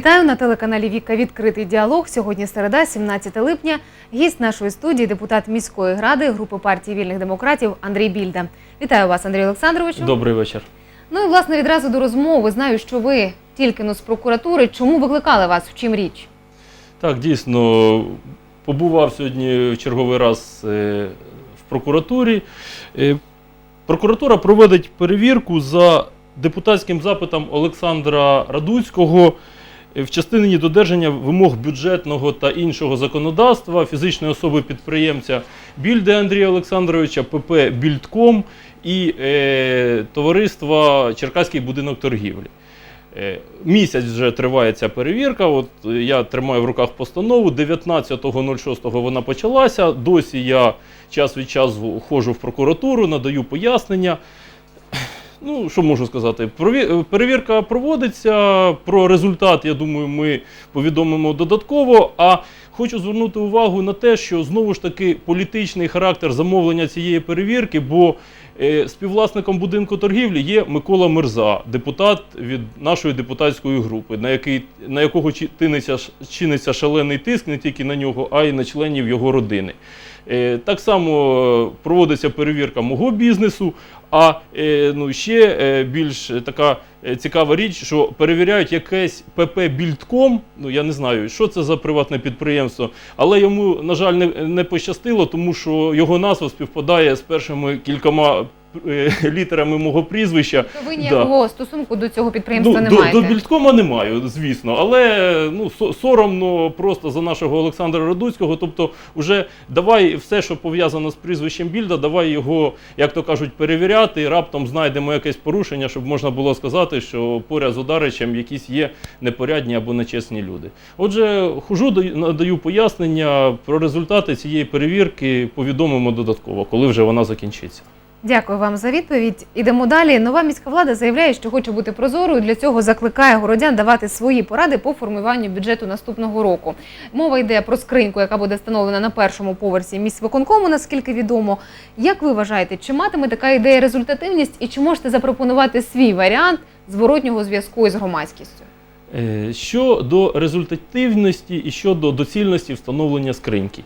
Вітаю на телеканалі Віка Відкритий діалог. Сьогодні середа, 17 липня. Гість нашої студії, депутат міської ради групи партії вільних демократів Андрій Більда. Вітаю вас, Андрій Олександровичу. Добрий вечір. Ну і власне відразу до розмови. Знаю, що ви тільки но з прокуратури. Чому викликали вас? В чим річ? Так, дійсно, побував сьогодні в черговий раз е, в прокуратурі. Е, Прокуратура проводить перевірку за депутатським запитом Олександра Радуцького в частині додержання вимог бюджетного та іншого законодавства фізичної особи підприємця Більде Андрія Олександровича, ПП Більдком і е, товариства Черкаський будинок торгівлі. Е, Місяць вже триває ця перевірка. От е, я тримаю в руках постанову. 19.06 вона почалася. Досі я час від часу ходжу в прокуратуру, надаю пояснення. Ну, що можу сказати? Е, Перевірка проводиться. Про результат, я думаю, ми повідомимо додатково. А хочу звернути увагу на те, що знову ж таки політичний характер замовлення цієї перевірки, бо е, співвласником будинку торгівлі є Микола Мирза, депутат від нашої депутатської групи, на, який, на якого чи- тиниться, ш- чиниться шалений тиск не тільки на нього, а й на членів його родини. Е, Так само е, проводиться перевірка мого бізнесу. А е, ну, ще більш така цікава річ, що перевіряють якесь ПП Більдком. Ну я не знаю, що це за приватне підприємство, але йому, на жаль, не, не пощастило, тому що його назва співпадає з першими кількома літерами мого прізвища. То ви ніякого стосунку до цього підприємства Ну, не до, маєте. до Більдкома не маю, звісно, але ну, соромно просто за нашого Олександра Радуцького. Тобто, вже давай все, що пов'язано з прізвищем Більда, давай його, як то кажуть, перевіряти. І раптом знайдемо якесь порушення, щоб можна було сказати, що поряд з ударичем якісь є непорядні або нечесні люди. Отже, хожу, даю- надаю пояснення про результати цієї перевірки, повідомимо додатково, коли вже вона закінчиться. Дякую вам за відповідь. Ідемо далі. Нова міська влада заявляє, що хоче бути прозорою. Для цього закликає городян давати свої поради по формуванню бюджету наступного року. Мова йде про скриньку, яка буде встановлена на першому поверсі міськвиконкому, наскільки відомо. Як ви вважаєте, чи матиме така ідея результативність і чи можете запропонувати свій варіант зворотнього зв'язку із громадськістю? Е, Щодо результативності і щодо доцільності встановлення скриньки.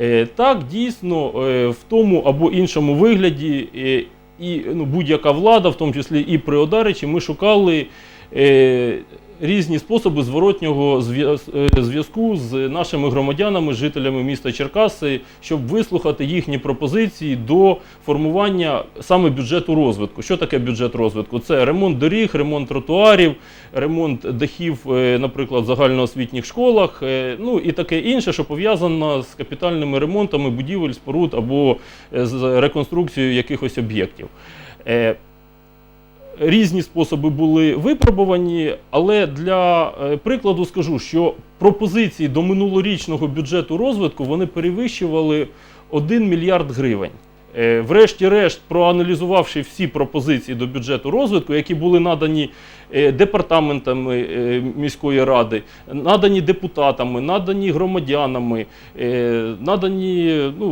Е, Так, дійсно, е, в тому або іншому вигляді е, і ну, будь-яка влада, в тому числі і при Одаричі, ми шукали різні способи зворотнього е, зв'язку з нашими громадянами, жителями міста Черкаси, щоб вислухати їхні пропозиції до формування саме бюджету розвитку. Що таке бюджет розвитку? Це ремонт доріг, ремонт тротуарів, ремонт дахів, е, наприклад, в загальноосвітніх школах, е, ну і таке інше, що пов'язано з капітальними ремонтами будівель, споруд або е, з реконструкцією якихось об'єктів. Різні способи були випробувані, але для е, прикладу скажу, що пропозиції до минулорічного бюджету розвитку вони перевищували 1 мільярд гривень. Е, Врешті-решт, проаналізувавши всі пропозиції до бюджету розвитку, які були надані е, департаментами е, міської ради, надані депутатами, надані громадянами, надані ну,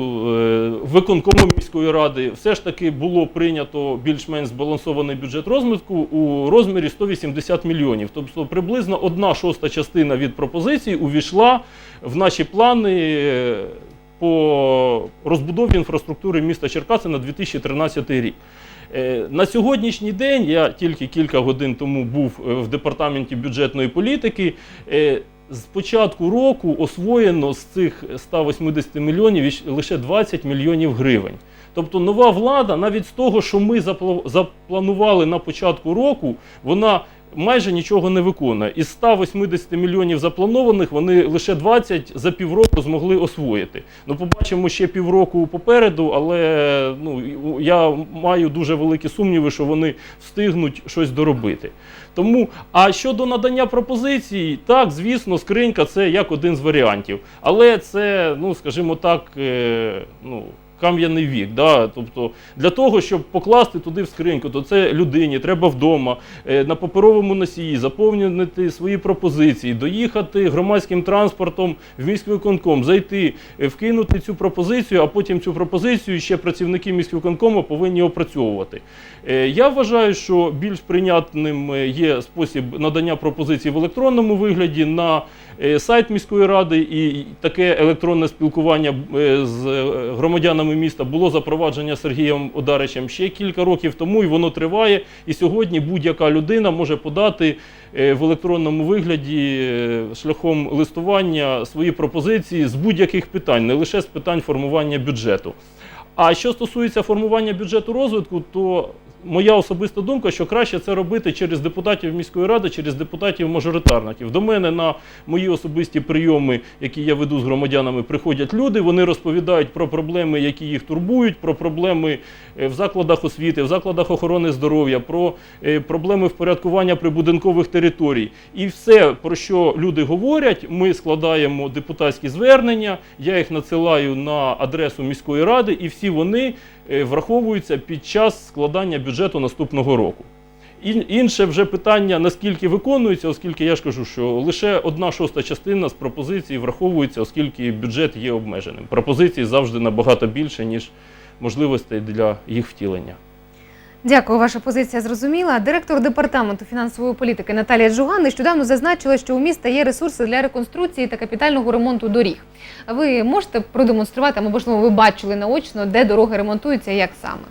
виконкомом міської ради, все ж таки було прийнято більш-менш збалансований бюджет розвитку у розмірі 180 мільйонів. Тобто приблизно одна шоста частина від пропозицій увійшла в наші плани. По розбудові інфраструктури міста Черкаси на 2013 рік. Е, На сьогоднішній день я тільки кілька годин тому був е, в департаменті бюджетної політики. Е, З початку року освоєно з цих 180 мільйонів лише 20 мільйонів гривень. Тобто нова влада, навіть з того, що ми запла- запланували на початку року, вона майже нічого не виконує. Із 180 мільйонів запланованих вони лише 20 за півроку змогли освоїти. Ну, побачимо ще півроку попереду, але ну, я маю дуже великі сумніви, що вони встигнуть щось доробити. Тому, а щодо надання пропозицій, так, звісно, скринька це як один з варіантів. Але це, ну, скажімо так, е, ну, кам'яний вік. Да? Тобто для того, щоб покласти туди в скриньку, то це людині треба вдома е, на паперовому носії заповнити свої пропозиції, доїхати громадським транспортом в міськвиконком, зайти, е, вкинути цю пропозицію, а потім цю пропозицію ще працівники міськвиконкому повинні опрацьовувати. Е, Я вважаю, що більш прийнятним є спосіб надання пропозицій в електронному вигляді на сайт міської ради, і таке електронне спілкування з е, громадянами міста було запровадження Сергієм Одаричем ще кілька років тому, і воно триває. І сьогодні будь-яка людина може подати е, в електронному вигляді е, шляхом листування свої пропозиції з будь-яких питань, не лише з питань формування бюджету. А що стосується формування бюджету розвитку, то моя особиста думка, що краще це робити через депутатів міської ради, через депутатів-мажоритарників. До мене на мої особисті прийоми, які я веду з громадянами, приходять люди. Вони розповідають про проблеми, які їх турбують, про проблеми е, в закладах освіти, в закладах охорони здоров'я, про е, проблеми впорядкування прибудинкових територій. І все, про що люди говорять, ми складаємо депутатські звернення. Я їх надсилаю на адресу міської ради, і всі вони е, враховуються під час складання бюджету наступного року. Інше вже питання, наскільки виконується, оскільки я ж кажу, що лише одна шоста частина з пропозицій враховується, оскільки бюджет є обмеженим. Пропозицій завжди набагато більше, ніж можливостей для їх втілення. Дякую, ваша позиція зрозуміла. Директор департаменту фінансової політики Наталія Джуган нещодавно зазначила, що у міста є ресурси для реконструкції та капітального ремонту доріг. Ви можете продемонструвати, можливо, ви бачили наочно, де дороги ремонтуються, і як саме?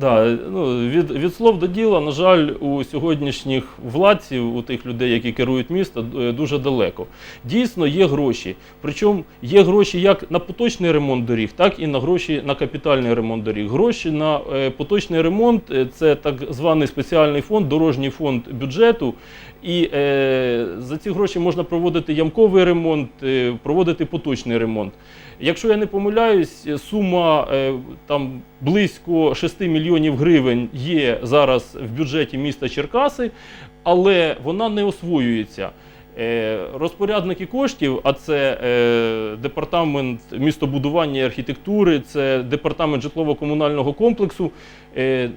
Да, ну, від, від слов до діла, на жаль, у сьогоднішніх владців, у тих людей, які керують місто, дуже далеко. Дійсно, є гроші. Причому є гроші як на поточний ремонт доріг, так і на гроші на капітальний ремонт доріг. Гроші на е, поточний ремонт е, це так званий спеціальний фонд, дорожній фонд бюджету. І е, за ці гроші можна проводити ямковий ремонт, е, проводити поточний ремонт. Якщо я не помиляюсь, сума е, там близько 6 мільйонів гривень є зараз в бюджеті міста Черкаси, але вона не освоюється. Е, Розпорядники коштів, а це е, департамент містобудування і архітектури, це департамент житлово-комунального комплексу,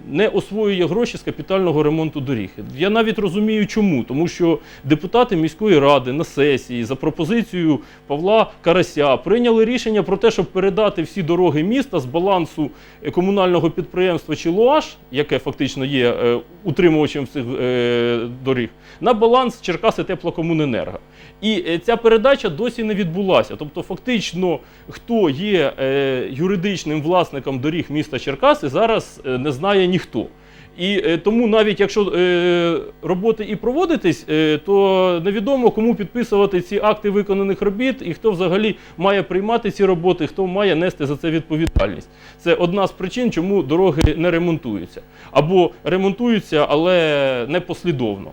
не освоює гроші з капітального ремонту доріг. Я навіть розумію, чому. Тому що депутати міської ради на сесії за пропозицією Павла Карася прийняли рішення про те, щоб передати всі дороги міста з балансу е, комунального підприємства Чилуаш, яке фактично є е, утримувачем цих е, доріг, на баланс Черкаси Теплокомуненерго. І е, ця передача досі не відбулася. Тобто, фактично, хто є е, юридичним власником доріг міста Черкаси, зараз е, не знає ніхто. І е, тому навіть якщо е, роботи і проводитись, е, то невідомо кому підписувати ці акти виконаних робіт і хто взагалі має приймати ці роботи, хто має нести за це відповідальність. Це одна з причин, чому дороги не ремонтуються або ремонтуються, але не послідовно.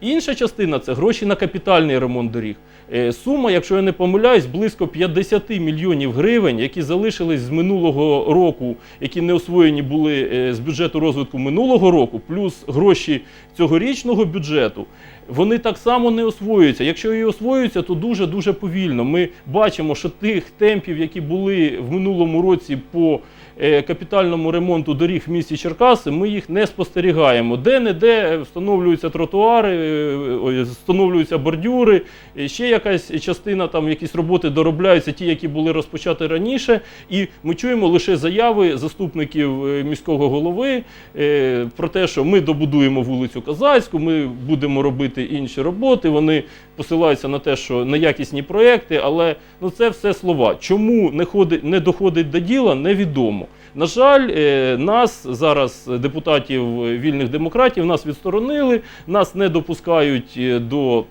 Інша частина це гроші на капітальний ремонт доріг. Е, Сума, якщо я не помиляюсь, близько 50 мільйонів гривень, які залишились з минулого року, які не освоєні були е, з бюджету розвитку минулого року, плюс гроші цьогорічного бюджету. Вони так само не освоюються. Якщо і освоюються, то дуже дуже повільно. Ми бачимо, що тих темпів, які були в минулому році по капітальному ремонту доріг в місті Черкаси, ми їх не спостерігаємо. Де-не-де встановлюються тротуари, е, встановлюються бордюри, е, ще якась частина, там якісь роботи доробляються, ті, які були розпочаті раніше. І ми чуємо лише заяви заступників е, міського голови е, про те, що ми добудуємо вулицю Казацьку, ми будемо робити інші роботи. Вони посилаються на те, що неякісні проекти, але ну це все слова. Чому не ходить, не доходить до діла, невідомо. На жаль, е, нас зараз, депутатів е, вільних демократів, нас відсторонили, нас не допускають е, до е,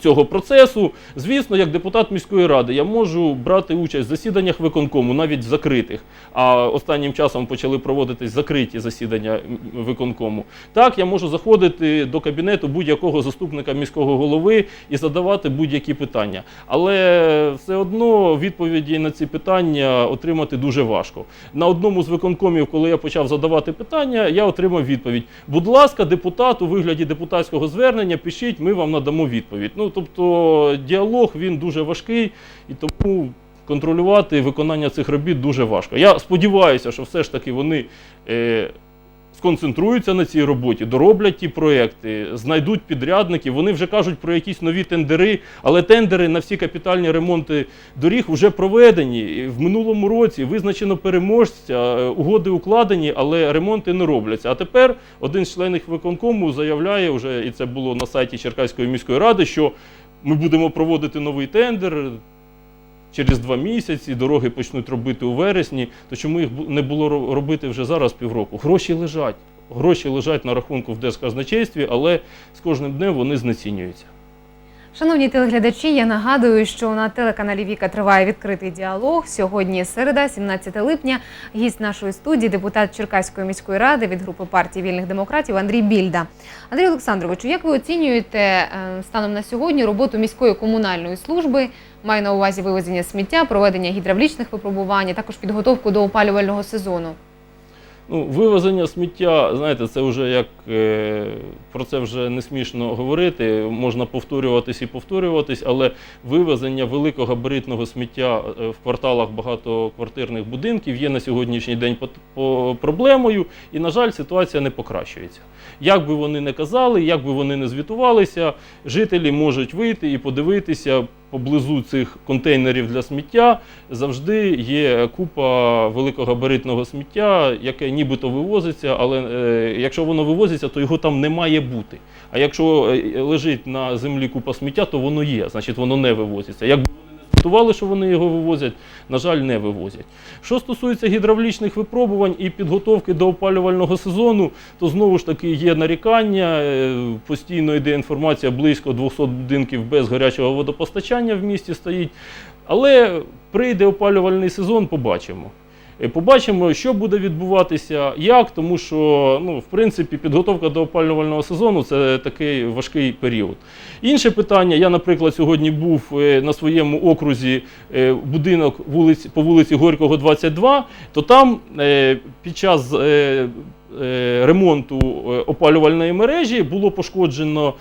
цього процесу. Звісно, як депутат міської ради, я можу брати участь в засіданнях виконкому, навіть закритих. А останнім часом почали проводитись закриті засідання виконкому. Так, я можу заходити до кабінету будь-якого заступника міського голови і задавати будь-які питання. Але все одно відповіді на ці питання отримати дуже важко. На одному з виконкомів, коли я почав задавати питання, я отримав відповідь: будь ласка, депутат у вигляді депутатського звернення, пишіть, ми вам надамо відповідь. Ну тобто діалог він дуже важкий і тому. контролювати виконання цих робіт дуже важко. Я сподіваюся, що все ж таки вони. Сконцентруються на цій роботі, дороблять ті проекти, знайдуть підрядників. Вони вже кажуть про якісь нові тендери, але тендери на всі капітальні ремонти доріг вже проведені. В минулому році визначено переможця, е, угоди укладені, але ремонти не робляться. А тепер один з членів виконкому заявляє, вже і це було на сайті Черкаської міської ради, що ми будемо проводити новий тендер. Через два місяці дороги почнуть робити у вересні, то чому їх не було ро- робити вже зараз півроку? Гроші лежать. Гроші лежать на рахунку в Держказначействі, але з кожним днем вони знецінюються. Шановні телеглядачі, я нагадую, що на телеканалі Віка триває відкритий діалог. Сьогодні середа, 17 липня. Гість нашої студії, депутат Черкаської міської ради від групи партії вільних демократів Андрій Більда. Андрій Олександровичу, як ви оцінюєте е, станом на сьогодні роботу міської комунальної служби? Маю на увазі вивезення сміття, проведення гідравлічних випробувань, також підготовку до опалювального сезону. Ну, вивезення сміття, знаєте, це вже як е, про це вже не смішно говорити. Можна повторюватись і повторюватись, але вивезення великогабаритного сміття е, в кварталах багатоквартирних будинків є на сьогоднішній день проблемою, і, на жаль, ситуація не покращується. Як би вони не казали, як би вони не звітувалися, жителі можуть вийти і подивитися. Поблизу цих контейнерів для сміття завжди є купа великогабаритного сміття, яке нібито вивозиться, але е, якщо воно вивозиться, то його там не має бути. А якщо е, лежить на землі купа сміття, то воно є, значить воно не вивозиться. Якби вони що вони його вивозять, на жаль, не вивозять. Що стосується гідравлічних випробувань і підготовки до опалювального сезону, то знову ж таки є нарікання. е, Постійно йде інформація, близько 200 будинків без гарячого водопостачання в місті стоїть. Але прийде опалювальний сезон, побачимо. Побачимо, що буде відбуватися, як, тому що ну, в принципі підготовка до опалювального сезону це такий важкий період. Інше питання, я, наприклад, сьогодні був е, на своєму окрузі е, будинок по вулиці Горького, 22, то там е, під час ремонту опалювальної мережі було пошкоджено.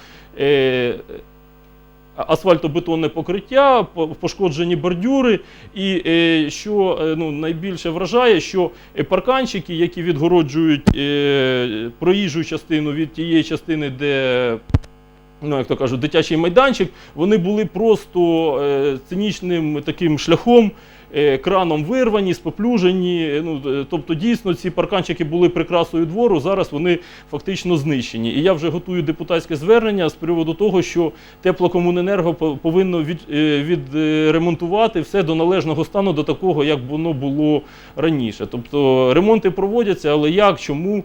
Асфальтобетонне покриття, пошкоджені бордюри, і е, що е, ну, найбільше вражає, що е, парканчики, які відгороджують проїжджу частину від тієї частини, де ну, як то кажуть, дитячий майданчик, вони були просто цинічним таким шляхом. Е, Краном вирвані, споплюжені. е, Ну, е, тобто, дійсно, ці парканчики були прикрасою двору. Зараз вони фактично знищені. І я вже готую депутатське звернення з приводу того, що теплокомуненерго по- повинно від, відремонтувати все до належного стану, до такого, як воно було раніше. Тобто ремонти проводяться, але як, чому?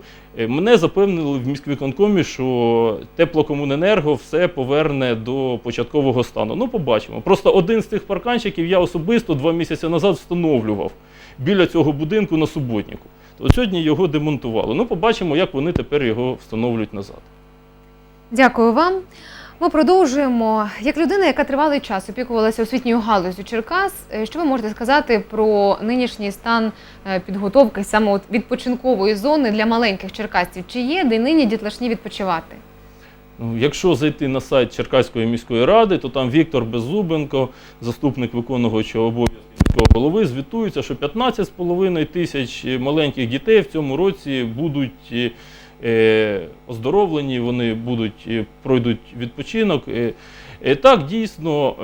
Мене запевнили в міськвиконкомі, що теплокомуненерго все поверне до початкового стану. Ну, побачимо. Просто один з цих парканчиків я особисто два місяці назад встановлював біля цього будинку на суботнику. От сьогодні його демонтували. Ну, побачимо, як вони тепер його встановлюють назад. Дякую вам. Ми продовжуємо. Як людина, яка тривалий час опікувалася освітньою галузю Черкас, е, що ви можете сказати про нинішній стан е, підготовки саме от відпочинкової зони для маленьких черкасців? Чи є де нині дітлашні відпочивати? Ну, якщо зайти на сайт Черкаської міської ради, то там Віктор Беззубенко, заступник виконуючого обов'язків міського голови, звітується, що 15,5 тисяч маленьких дітей в цьому році будуть е, оздоровлені, вони будуть, е, пройдуть відпочинок. Е, так, дійсно.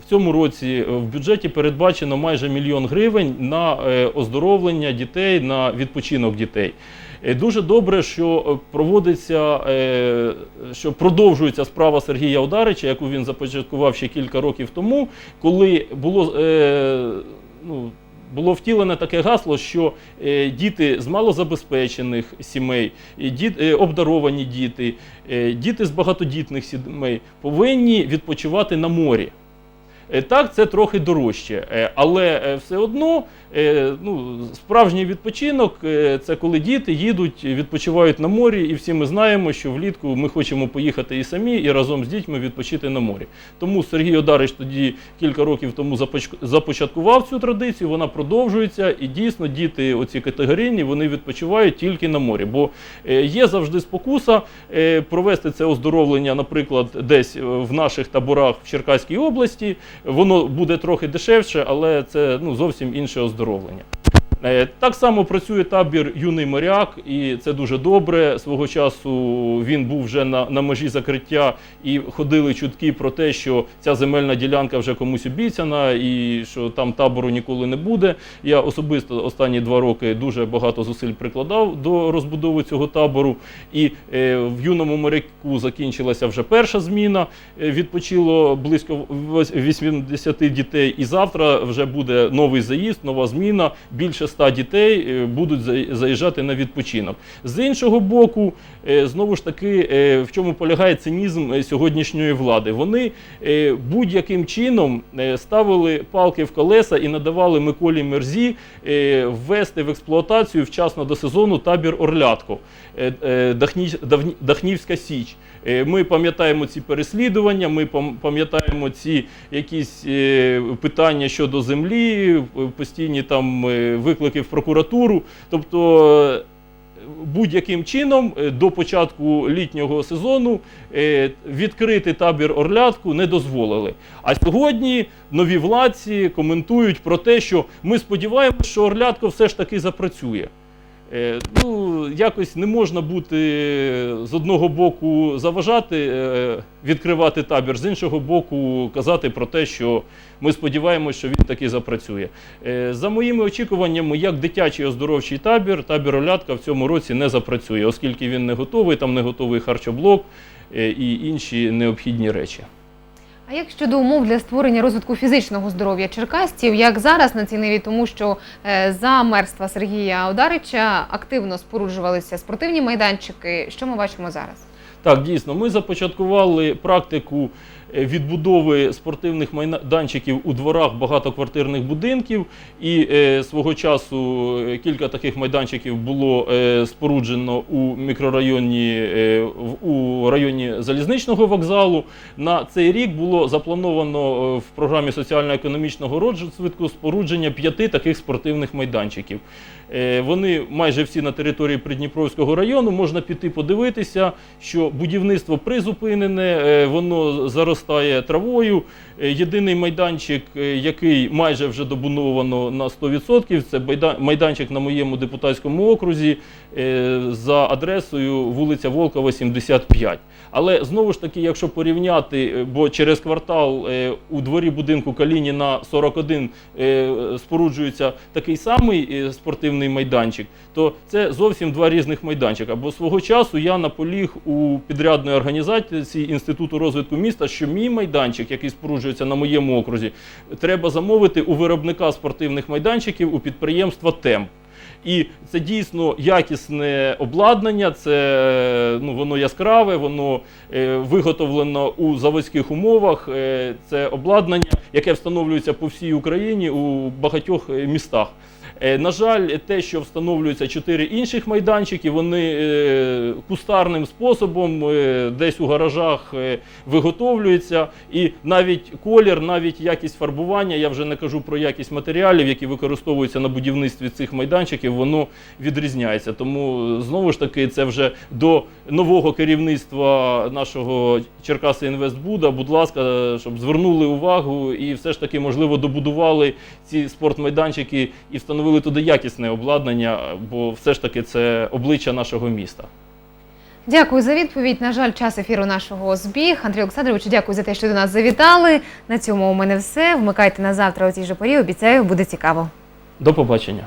Е, в цьому році в бюджеті передбачено майже мільйон гривень на е, оздоровлення дітей, на відпочинок дітей. Е, Дуже добре, що е, проводиться, е, що продовжується справа Сергія Одарича, яку він започаткував ще кілька років тому, коли було. е, Ну, було втілене таке гасло, що е, діти з малозабезпечених сімей, і діт, е, обдаровані діти, е, діти з багатодітних сімей повинні відпочивати на морі. Е, Так, це трохи дорожче, е, але е, все одно ну, справжній відпочинок це коли діти їдуть, відпочивають на морі, і всі ми знаємо, що влітку ми хочемо поїхати і самі, і разом з дітьми відпочити на морі. Тому Сергій Одарич тоді кілька років тому започ- започаткував цю традицію, вона продовжується, і дійсно діти оці категорійні вони відпочивають тільки на морі. Бо є завжди спокуса провести це оздоровлення, наприклад, десь в наших таборах в Черкаській області. Воно буде трохи дешевше, але це ну, зовсім інше оздоровлення. Е, Так само працює табір юний моряк, і це дуже добре. Свого часу він був вже на, на межі закриття, і ходили чутки про те, що ця земельна ділянка вже комусь обіцяна, і що там табору ніколи не буде. Я особисто останні два роки дуже багато зусиль прикладав до розбудови цього табору. І е, в юному моряку закінчилася вже перша зміна. Е, відпочило близько вось- 80 дітей. І завтра вже буде новий заїзд, нова зміна. Більше 100 дітей е, будуть заїжджати на відпочинок. З іншого боку, е, знову ж таки, е, в чому полягає цинізм сьогоднішньої влади. Вони будь-яким чином ставили палки в колеса і надавали Миколі Мерзі ввести в експлуатацію вчасно до сезону табір Орлятко, Дахнівська Січ. Ми пам'ятаємо ці переслідування, ми пам'ятаємо ці якісь питання щодо землі, постійні там е, виклики в прокуратуру. Тобто будь-яким чином е, до початку літнього сезону е, відкрити табір Орлятку не дозволили. А сьогодні нові владці коментують про те, що ми сподіваємося, що Орлятко все ж таки запрацює. Е, Ну, якось не можна бути е, з одного боку заважати е, відкривати табір, з іншого боку, казати про те, що ми сподіваємося, що він таки запрацює. За моїми очікуваннями, як дитячий оздоровчий табір, табір Олятка в цьому році не запрацює, оскільки він не готовий, там не готовий харчоблок і інші необхідні речі. А як щодо умов для створення розвитку фізичного здоров'я черкасців, як зараз на цій ниві, тому що е, за мерства Сергія Одарича активно споруджувалися спортивні майданчики. Що ми бачимо зараз? Так, дійсно, ми започаткували практику відбудови спортивних майданчиків у дворах багатоквартирних будинків. І е, свого часу е, кілька таких майданчиків було е, споруджено у мікрорайоні у районі залізничного вокзалу. На цей рік було заплановано в програмі соціально-економічного розвитку спорудження п'яти таких спортивних майданчиків. Е, Вони майже всі на території Придніпровського району. Можна піти подивитися, що будівництво призупинене, е, воно заростає травою. Е, Єдиний майданчик, який майже вже добудовано на 100%, це майданчик на моєму депутатському окрузі за адресою вулиця Волкова, 75. Але знову ж таки, якщо порівняти, бо через квартал у дворі будинку Калініна 41 е, споруджується такий самий е, спортивний майданчик, то це зовсім два різних майданчика. Бо свого часу я наполіг у підрядної організації Інституту розвитку міста, що мій майданчик, який споруджується на моєму окрузі, треба замовити у виробника спортивних майданчиків у підприємства Темп. І це дійсно якісне обладнання, це ну, воно яскраве, воно е, виготовлено у заводських умовах. Е, це обладнання, яке встановлюється по всій Україні у багатьох е, містах. Е, На жаль, те, що встановлюються чотири інших майданчики, вони е, кустарним способом е, десь у гаражах виготовлюються. І навіть колір, навіть якість фарбування, я вже не кажу про якість матеріалів, які використовуються на будівництві цих майданчиків, воно відрізняється. Тому знову ж таки, це вже до нового керівництва нашого Черкаси Інвестбуда. Будь ласка, щоб звернули увагу і все ж таки, можливо, добудували ці спортмайданчики і встановили туди якісне обладнання, бо все ж таки це обличчя нашого міста. Дякую за відповідь. На жаль, час ефіру нашого збіг. Андрій Олександрович, дякую за те, що до нас завітали. На цьому у мене все. Вмикайте на завтра у цій же порі. Обіцяю, буде цікаво. До побачення.